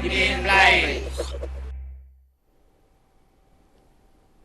Green light.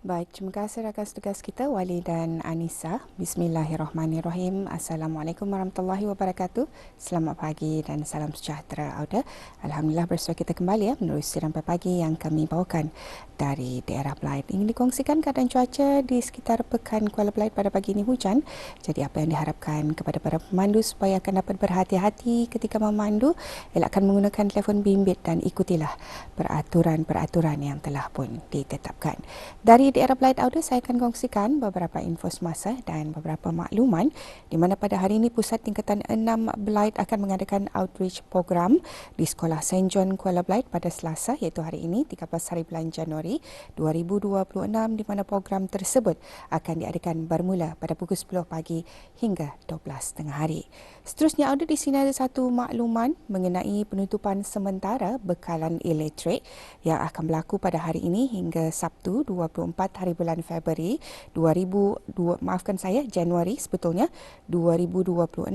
Baik, terima kasih rakan tugas kita Wali dan Anissa. Bismillahirrahmanirrahim. Assalamualaikum warahmatullahi wabarakatuh. Selamat pagi dan salam sejahtera Auda. Alhamdulillah bersua kita kembali ya menerusi rampai pagi yang kami bawakan dari daerah Belait. Ingin dikongsikan keadaan cuaca di sekitar pekan Kuala Belait pada pagi ini hujan. Jadi apa yang diharapkan kepada para pemandu supaya akan dapat berhati-hati ketika memandu, elakkan menggunakan telefon bimbit dan ikutilah peraturan-peraturan yang telah pun ditetapkan. Dari daerah Blight Audio saya akan kongsikan beberapa info semasa dan beberapa makluman di mana pada hari ini Pusat Tingkatan 6 Blight akan mengadakan outreach program di Sekolah St. John Kuala Blight pada Selasa iaitu hari ini 13 hari bulan Januari 2026 di mana program tersebut akan diadakan bermula pada pukul 10 pagi hingga 12 tengah hari. Seterusnya ada di sini ada satu makluman mengenai penutupan sementara bekalan elektrik yang akan berlaku pada hari ini hingga Sabtu 24 hari bulan Februari 2002 maafkan saya Januari sebetulnya 2026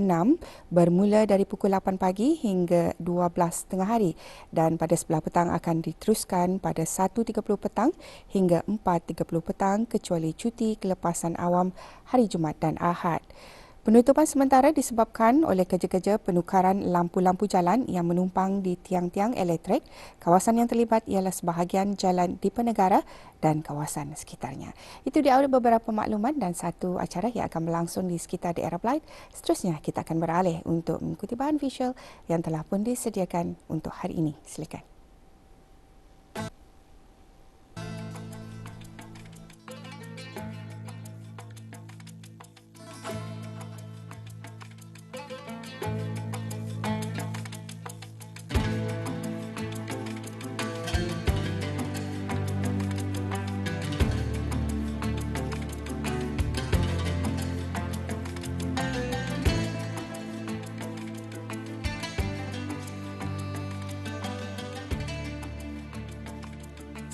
bermula dari pukul 8 pagi hingga 12 tengah hari dan pada sebelah petang akan diteruskan pada 1.30 petang hingga 4.30 petang kecuali cuti kelepasan awam hari Jumaat dan Ahad. Penutupan sementara disebabkan oleh kerja-kerja penukaran lampu-lampu jalan yang menumpang di tiang-tiang elektrik. Kawasan yang terlibat ialah sebahagian jalan di Penegara dan kawasan sekitarnya. Itu dia beberapa makluman dan satu acara yang akan berlangsung di sekitar daerah Blight. Seterusnya kita akan beralih untuk mengikuti bahan visual yang telah pun disediakan untuk hari ini. Silakan.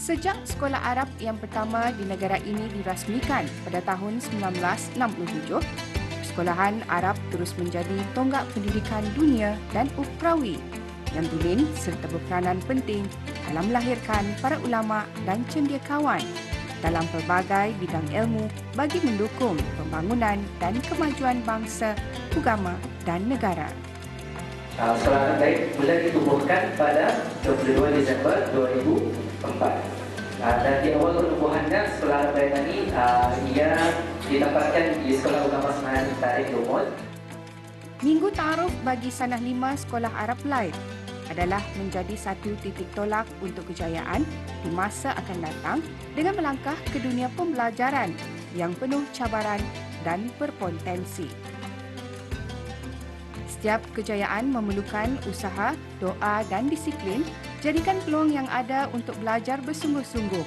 Sejak sekolah Arab yang pertama di negara ini dirasmikan pada tahun 1967, sekolahan Arab terus menjadi tonggak pendidikan dunia dan ukrawi yang tulen serta berperanan penting dalam melahirkan para ulama dan cendekiawan dalam pelbagai bidang ilmu bagi mendukung pembangunan dan kemajuan bangsa, agama dan negara. Sekolah terbaik mula ditubuhkan pada 22 Disember 2004. Uh, dan di awal penubuhannya sekolah Al-Baitan ini uh, ia ditempatkan di Sekolah Ulama Senayan Tarik Lumut. Minggu Ta'aruf bagi Sanah Lima Sekolah Arab Lain adalah menjadi satu titik tolak untuk kejayaan di masa akan datang dengan melangkah ke dunia pembelajaran yang penuh cabaran dan berpotensi. Setiap kejayaan memerlukan usaha, doa dan disiplin Jadikan peluang yang ada untuk belajar bersungguh-sungguh,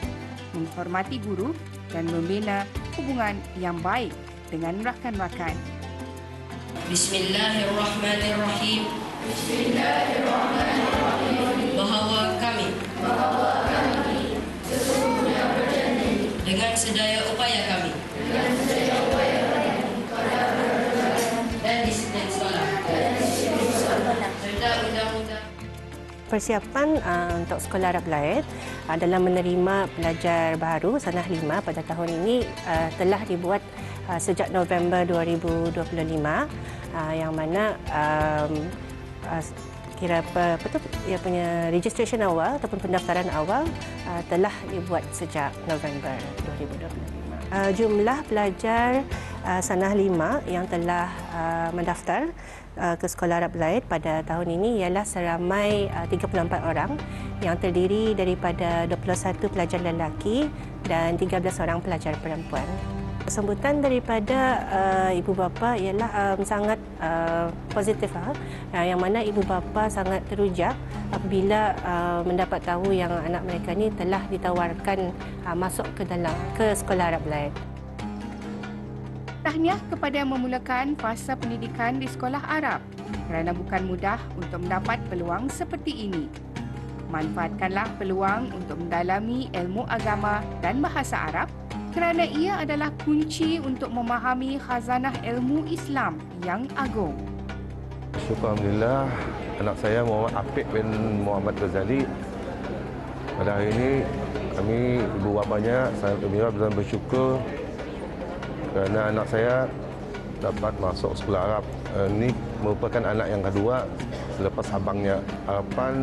menghormati guru dan membina hubungan yang baik dengan rakan-rakan. Bismillahirrahmanirrahim. Bismillahirrahmanirrahim. Bahawa kami. Bahawa kami. Sesungguhnya berjanji. Dengan sedaya upaya kami. Persiapan uh, untuk Sekolah Arab Laid uh, dalam menerima pelajar baru Sanah 5 pada tahun ini uh, telah dibuat uh, sejak November 2025 uh, yang mana um, uh, kira tu ia punya registration awal ataupun pendaftaran awal uh, telah dibuat sejak November 2025. Uh, jumlah pelajar uh, Sanah 5 yang telah uh, mendaftar Uh, ke Sekolah Arab Lain pada tahun ini ialah seramai 34 uh, orang yang terdiri daripada 21 pelajar lelaki dan 13 orang pelajar perempuan. Sambutan daripada uh, ibu bapa ialah um, sangat uh, positif uh, yang mana ibu bapa sangat terujak apabila uh, mendapat tahu yang anak mereka ni telah ditawarkan uh, masuk ke dalam ke Sekolah Arab Lain tahniah kepada yang memulakan fasa pendidikan di sekolah Arab kerana bukan mudah untuk mendapat peluang seperti ini. Manfaatkanlah peluang untuk mendalami ilmu agama dan bahasa Arab kerana ia adalah kunci untuk memahami khazanah ilmu Islam yang agung. Syukur Alhamdulillah, anak saya Muhammad Afiq bin Muhammad Ghazali Pada hari ini kami ibu bapanya gembira dan bersyukur kerana anak saya dapat masuk sekolah Arab. Ini merupakan anak yang kedua selepas abangnya. Harapan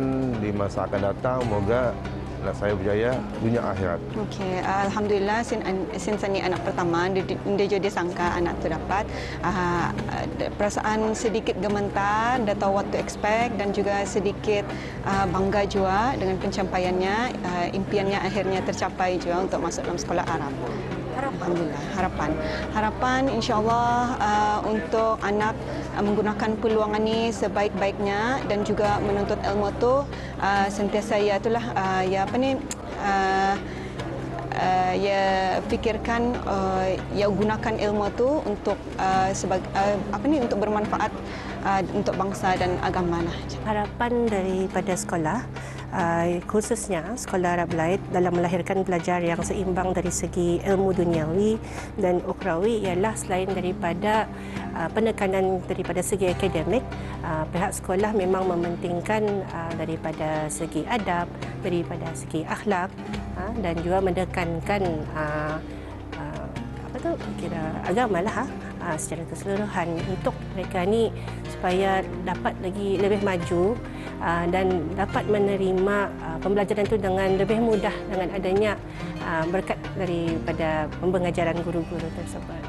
di masa akan datang moga anak saya berjaya dunia akhirat. Okey, alhamdulillah sin sin ni anak pertama dia, jadi sangka anak tu dapat uh, perasaan sedikit gemetar, dah tahu what to expect dan juga sedikit uh, bangga juga dengan pencapaiannya, uh, impiannya akhirnya tercapai juga untuk masuk dalam sekolah Arab. Alhamdulillah, harapan. Harapan insyaAllah uh, untuk anak uh, menggunakan peluang ini sebaik-baiknya dan juga menuntut ilmu tu uh, sentiasa ya itulah uh, ya apa ni uh, uh, ya fikirkan uh, ya gunakan ilmu tu untuk uh, sebagai uh, apa ni untuk bermanfaat uh, untuk bangsa dan agama lah. Harapan daripada sekolah uh, khususnya sekolah Arab Laid dalam melahirkan pelajar yang seimbang dari segi ilmu duniawi dan ukrawi ialah selain daripada uh, penekanan daripada segi akademik uh, pihak sekolah memang mementingkan uh, daripada segi adab daripada segi akhlak uh, dan juga menekankan uh, tu kira agama lah ha? uh, secara keseluruhan untuk mereka ni supaya dapat lagi lebih maju uh, dan dapat menerima uh, pembelajaran itu dengan lebih mudah dengan adanya uh, berkat daripada pembengajaran guru-guru tersebut.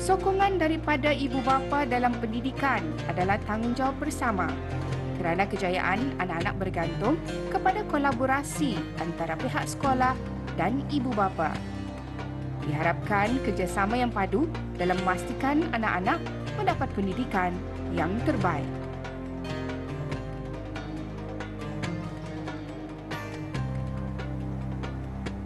Sokongan daripada ibu bapa dalam pendidikan adalah tanggungjawab bersama kerana kejayaan anak-anak bergantung kepada kolaborasi antara pihak sekolah dan ibu bapa. Diharapkan kerjasama yang padu dalam memastikan anak-anak mendapat pendidikan yang terbaik.